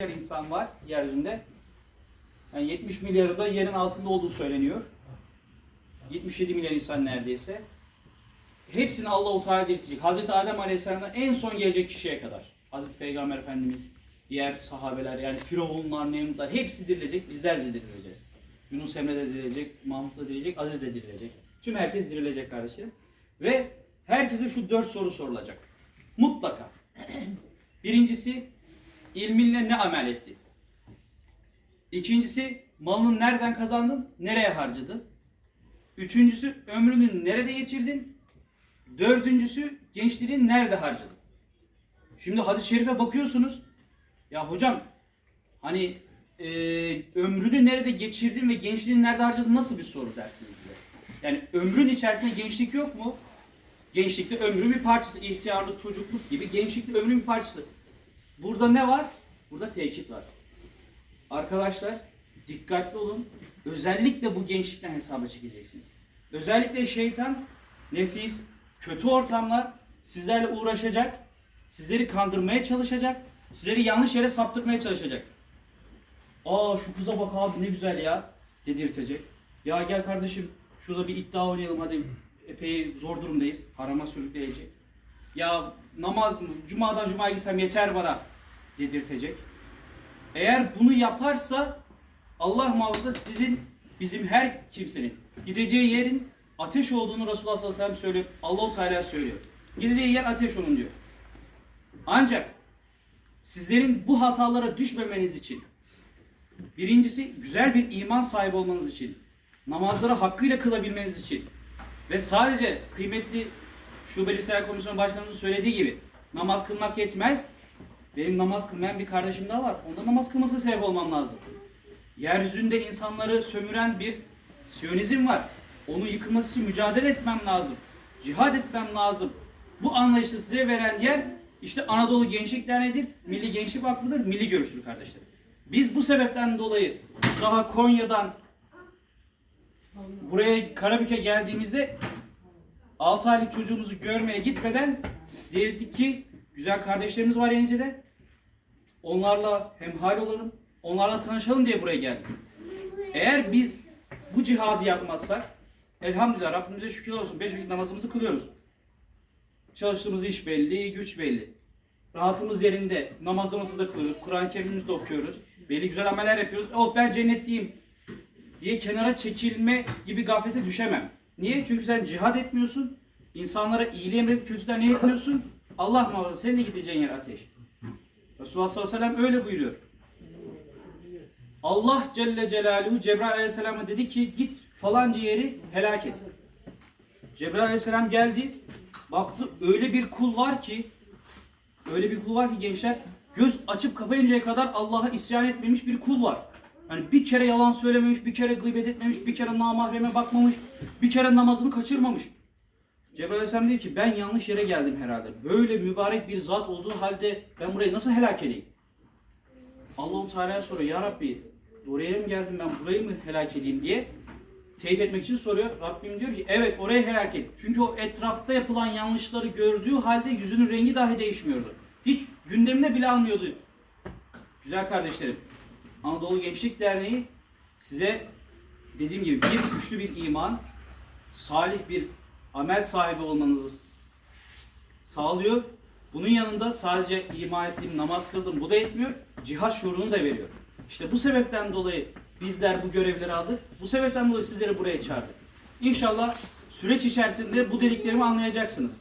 milyar insan var yeryüzünde. Yani 70 milyarı da yerin altında olduğu söyleniyor. 77 milyar insan neredeyse. Hepsini Allah-u Teala diriltecek. Hazreti Adem Aleyhisselam'dan en son gelecek kişiye kadar. Hazreti Peygamber Efendimiz, diğer sahabeler yani Firavunlar, Nemrutlar hepsi dirilecek. Bizler de dirileceğiz. Yunus Emre de dirilecek, Mahmut da dirilecek, Aziz de dirilecek. Tüm herkes dirilecek kardeşlerim. Ve herkese şu dört soru sorulacak. Mutlaka. Birincisi ilminle ne amel etti? İkincisi malını nereden kazandın, nereye harcadın? Üçüncüsü ömrünü nerede geçirdin? Dördüncüsü gençliğini nerede harcadın? Şimdi hadis-i şerife bakıyorsunuz. Ya hocam hani e, ömrünü nerede geçirdin ve gençliğini nerede harcadın nasıl bir soru dersiniz bize? Yani ömrün içerisinde gençlik yok mu? Gençlikte ömrün bir parçası, ihtiyarlık, çocukluk gibi gençlikte ömrün bir parçası. Burada ne var? Burada tekit var. Arkadaşlar dikkatli olun. Özellikle bu gençlikten hesaba çekeceksiniz. Özellikle şeytan, nefis, kötü ortamlar sizlerle uğraşacak. Sizleri kandırmaya çalışacak. Sizleri yanlış yere saptırmaya çalışacak. Aa şu kıza bak abi ne güzel ya dedirtecek. Ya gel kardeşim şurada bir iddia oynayalım hadi epey zor durumdayız. Harama sürükleyecek. Ya namaz mı? Cuma'dan Cuma'ya gitsem yeter bana dedirtecek. Eğer bunu yaparsa Allah muhafaza sizin bizim her kimsenin gideceği yerin ateş olduğunu Resulullah sallallahu aleyhi ve sellem söylüyor. Allahu Teala söylüyor. Gideceği yer ateş onun diyor. Ancak sizlerin bu hatalara düşmemeniz için birincisi güzel bir iman sahibi olmanız için namazları hakkıyla kılabilmeniz için ve sadece kıymetli Şubeli Seyahat Komisyonu Başkanımızın söylediği gibi namaz kılmak yetmez. Benim namaz kılmayan bir kardeşim daha var. Onda namaz kılmasına sebep olmam lazım. Yeryüzünde insanları sömüren bir Siyonizm var. Onu yıkılması için mücadele etmem lazım. Cihad etmem lazım. Bu anlayışı size veren yer işte Anadolu Gençlik Derneği'dir, Milli Gençlik Vakfı'dır, Milli Görüş'tür kardeşlerim. Biz bu sebepten dolayı daha Konya'dan buraya Karabük'e geldiğimizde 6 aylık çocuğumuzu görmeye gitmeden dedik ki güzel kardeşlerimiz var Yenice'de. Onlarla hemhal olalım, onlarla tanışalım diye buraya geldik. Eğer biz bu cihadı yapmazsak elhamdülillah Rabbimize şükürler olsun. Beş vakit namazımızı kılıyoruz. Çalıştığımız iş belli, güç belli. Rahatımız yerinde. Namazımızı da kılıyoruz. Kur'an-ı Kerim'imizi de okuyoruz. Belli güzel ameller yapıyoruz. Oh ben cennetliyim diye kenara çekilme gibi gaflete düşemem. Niye? Çünkü sen cihad etmiyorsun. İnsanlara iyiliği emredip kötüden ne etmiyorsun? Allah muhafaza senin de gideceğin yer ateş. Resulullah sallallahu aleyhi ve sellem öyle buyuruyor. Allah Celle Celaluhu Cebrail aleyhisselama dedi ki git falanca yeri helak et. Cebrail aleyhisselam geldi. Baktı öyle bir kul var ki öyle bir kul var ki gençler göz açıp kapayıncaya kadar Allah'a isyan etmemiş bir kul var. Yani bir kere yalan söylememiş, bir kere gıybet etmemiş, bir kere namahreme bakmamış, bir kere namazını kaçırmamış. Cebrail Aleyhisselam dedi ki ben yanlış yere geldim herhalde. Böyle mübarek bir zat olduğu halde ben burayı nasıl helak edeyim? Allahu Teala'ya soruyor ya Rabbi oraya mı geldim ben burayı mı helak edeyim diye teyit etmek için soruyor. Rabbim diyor ki evet orayı helak et. Çünkü o etrafta yapılan yanlışları gördüğü halde yüzünün rengi dahi değişmiyordu. Hiç gündemine bile almıyordu. Güzel kardeşlerim. Anadolu Gençlik Derneği size dediğim gibi bir güçlü bir iman, salih bir amel sahibi olmanızı sağlıyor. Bunun yanında sadece iman ettiğim, namaz kıldım bu da yetmiyor. Cihat şuurunu da veriyor. İşte bu sebepten dolayı bizler bu görevleri aldık. Bu sebepten dolayı sizleri buraya çağırdık. İnşallah süreç içerisinde bu dediklerimi anlayacaksınız.